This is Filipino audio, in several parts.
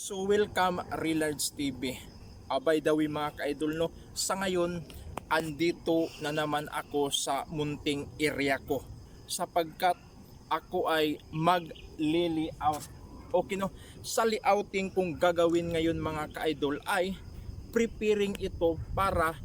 So welcome Relards TV. Abay daw mga ka-idol no. Sa ngayon, andito na naman ako sa munting area ko. Sapagkat ako ay mag-layout. Okay no, sa layouting kong gagawin ngayon mga ka-idol ay preparing ito para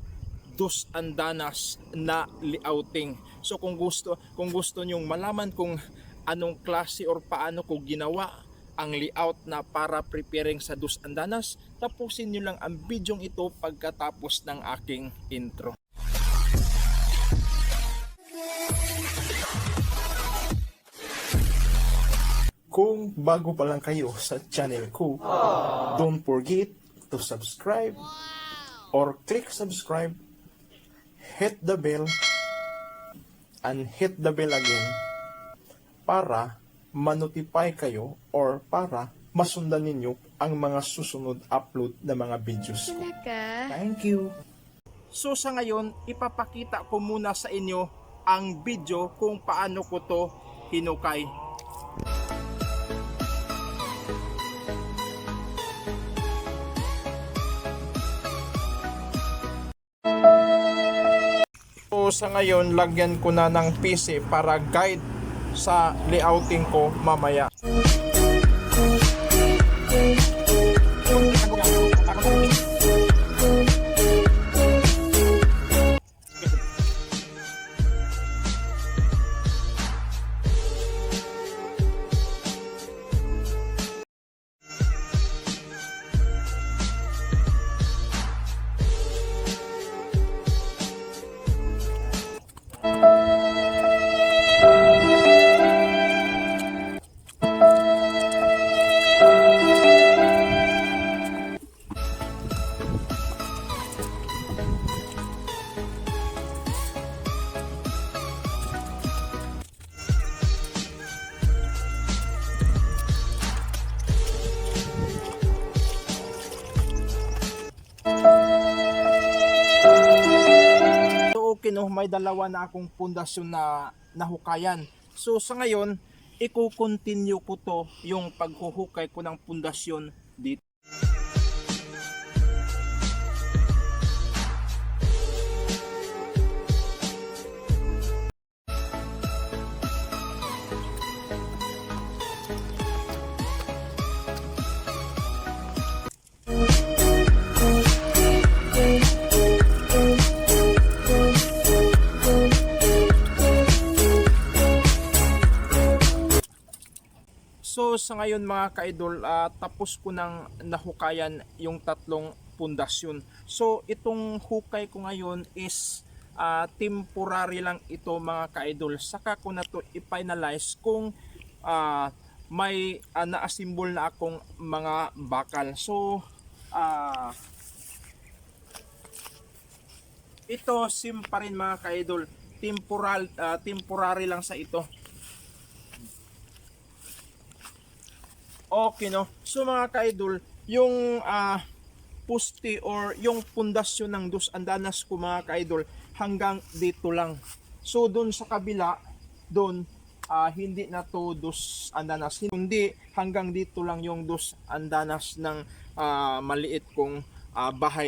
dos andanas na layouting. So kung gusto kung gusto nyong malaman kung anong klase or paano ko ginawa ang layout na para preparing sa dos andanas, tapusin nyo lang ang bidyong ito pagkatapos ng aking intro. Kung bago pa lang kayo sa channel ko, don't forget to subscribe or click subscribe, hit the bell, and hit the bell again para manotify kayo or para masundan ninyo ang mga susunod upload na mga videos ko. Thank you. So sa ngayon, ipapakita ko muna sa inyo ang video kung paano ko to hinukay. So sa ngayon, lagyan ko na ng PC para guide sa layouting ko mamaya. No, may dalawa na akong pundasyon na nahukayan. So sa ngayon, i-continue ko to yung paghuhukay ko ng pundasyon dito. So sa ngayon mga ka-idol, ah, tapos ko nang nahukayan yung tatlong pundasyon. So itong hukay ko ngayon is ah, temporary lang ito mga ka-idol. Saka ko na to i-finalize kung ah, may uh, na-assemble na akong mga bakal. So ah, ito sim pa rin mga ka-idol. Temporal, ah, temporary lang sa ito. Okay no. So mga ka-idol, yung ah, puste or yung pundasyon ng dos andanas ko mga ka-idol hanggang dito lang. So doon sa kabila, doon ah, hindi na to dos andanas. Hindi hanggang dito lang yung dos andanas ng ah, maliit kong ah, bahay